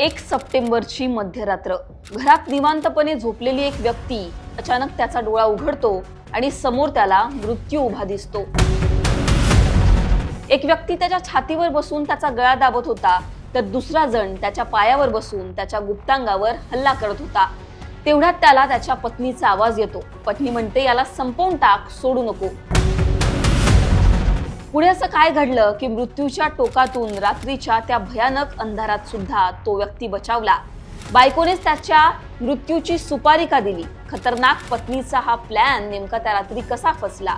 एक सप्टेंबरची मध्यरात्र. घरात निवांतपणे झोपलेली एक व्यक्ती अचानक त्याचा डोळा उघडतो आणि समोर त्याला मृत्यू उभा दिसतो. एक व्यक्ती त्याच्या छातीवर बसून त्याचा गळा दाबत होता तर दुसरा जण त्याच्या पायावर बसून त्याच्या गुप्तांगावर हल्ला करत होता. तेवढ्यात त्याला त्याच्या पत्नीचा आवाज येतो. पत्नी म्हणते याला संपवून टाक सोडू नको. पुढे असं काय घडलं की मृत्यूच्या टोकातून रात्रीच्या त्या भयानक अंधारात सुद्धा तो व्यक्ती बचावला. बायकोनेच त्याच्या मृत्यूची सुपारी का दिली. खतरनाक पत्नीचा हा प्लॅन नेमका त्या रात्री कसा फसला?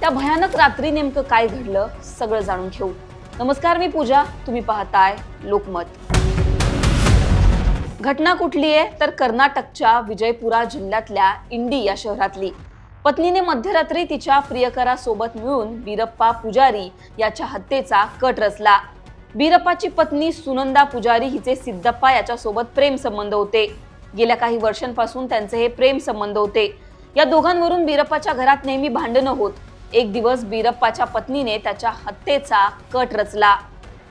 त्या भयानक रात्री नेमकं काय घडलं सगळं जाणून घेऊ. नमस्कार मी पूजा. तुम्ही पाहताय लोकमत. घटना कुठली आहे? तर कर्नाटकच्या विजयपुरा जिल्ह्यातल्या इंडी या शहरातली. पत्नीने मध्यरात्री तिच्या प्रियकरासोबत मिळून बीरप्पा पुजारी याच्या हत्येचा कट रचला. बीरप्पाची पत्नी सुनंदा पुजारी हिचे सिद्धप्पा याच्यासोबत प्रेम संबंध होते. गेल्या काही वर्षांपासून त्यांचे हे प्रेम संबंध होते. या दोघांवरून बीरप्पाच्या घरात नेहमी भांडणं होत. एक दिवस बीरप्पाच्या पत्नीने त्याच्या हत्येचा कट रचला.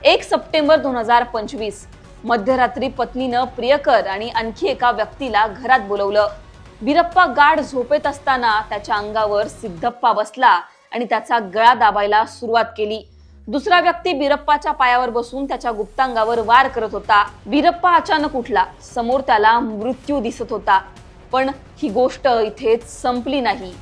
एक सप्टेंबर दोन हजार पंचवीस मध्यरात्री पत्नीनं प्रियकर आणि आणखी एका व्यक्तीला घरात बोलवलं. बिरप्पा गाढ झोपेत असताना त्याच्या अंगावर सिद्धप्पा बसला आणि त्याचा गळा दाबायला सुरुवात केली. दुसरा व्यक्ती बिरप्पाच्या पायावर बसून त्याच्या गुप्तांगावर वार करत होता. बिरप्पा अचानक उठला. समोर त्याला मृत्यू दिसत होता. पण ही गोष्ट इथेच संपली नाही.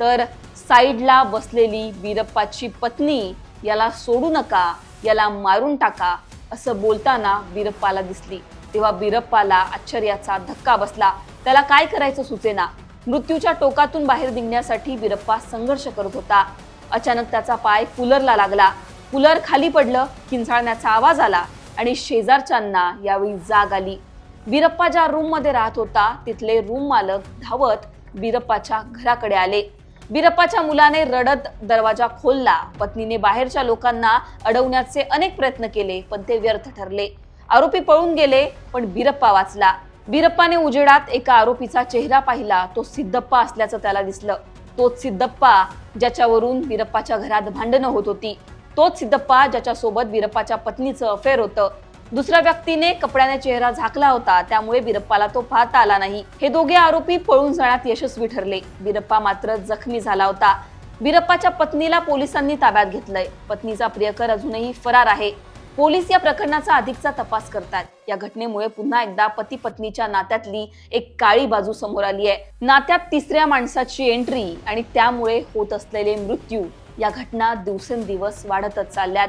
तर साईडला बसलेली बिरप्पाची पत्नी याला सोडू नका याला मारून टाका असं बोलताना बिरप्पाला दिसली. तेव्हा बिरप्पाला आश्चर्याचा धक्का बसला. त्याला काय करायचं सुचेना? मृत्यूच्या टोकातून बाहेर निघण्यासाठी बिरप्पा संघर्ष करत होता. अचानक त्याचा पाय कूलरला लागला. कूलर खाली पडलं किंचाळण्याचा आवाज आला आणि शेजारच्यांना यावेळी जाग आली. बिरप्पा ज्या रूममध्ये राहत होता तिथले रूम मालक धावत बिरप्पाच्या घराकडे आले. बिरप्पाच्या मुलाने रडत दरवाजा खोलला. पत्नीने बाहेरच्या लोकांना अडवण्याचे अनेक प्रयत्न केले पण ते व्यर्थ ठरले. आरोपी पळून गेले पण बिरप्पा वाचला. बिरप्पाने उजेडात एका आरोपीचा चेहरा पाहिला. तो सिद्धप्पा असल्याचं त्याला दिसलं. तोच सिद्धप्पा ज्याच्यावरून बिरप्पाच्या घरात भांडणं होत होती. तोच सिद्धप्पा ज्याच्यासोबत बिरप्पाच्या पत्नीचं अफेअर होतं. दुसऱ्या व्यक्तीने कपड्याने चेहरा झाकला होता. त्यामुळे बिरप्पाला तो पाहता आला नाही. हे दोघे आरोपी पळून जाण्यात यशस्वी ठरले. बिरप्पा मात्र जखमी झाला होता. बिरप्पाच्या पत्नीला पोलिसांनी ताब्यात घेतलंय. पत्नीचा प्रियकर अजूनही फरार आहे. पोलीस या प्रकरणाचा अधिकचा तपास करतात. या घटनेमुळे पुन्हा एकदा पती पत्नीच्या नात्यातली एक काळी बाजू समोर आली आहे. नात्यात तिसऱ्या माणसाची एंट्री आणि त्यामुळे होत असलेले मृत्यू या घटना दिवसेंदिवस वाढतच चालल्यात.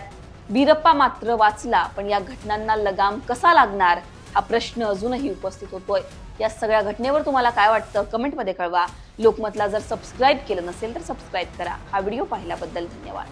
बीरप्पा मात्र वाचला पण या घटनांना लगाम कसा लागणार हा प्रश्न अजूनही उपस्थित होतोय. या सगळ्या घटनेवर तुम्हाला काय वाटतं कमेंटमध्ये कळवा. लोकमतला जर सबस्क्राईब केलं नसेल तर सबस्क्राईब करा. हा व्हिडिओ पाहिल्याबद्दल धन्यवाद.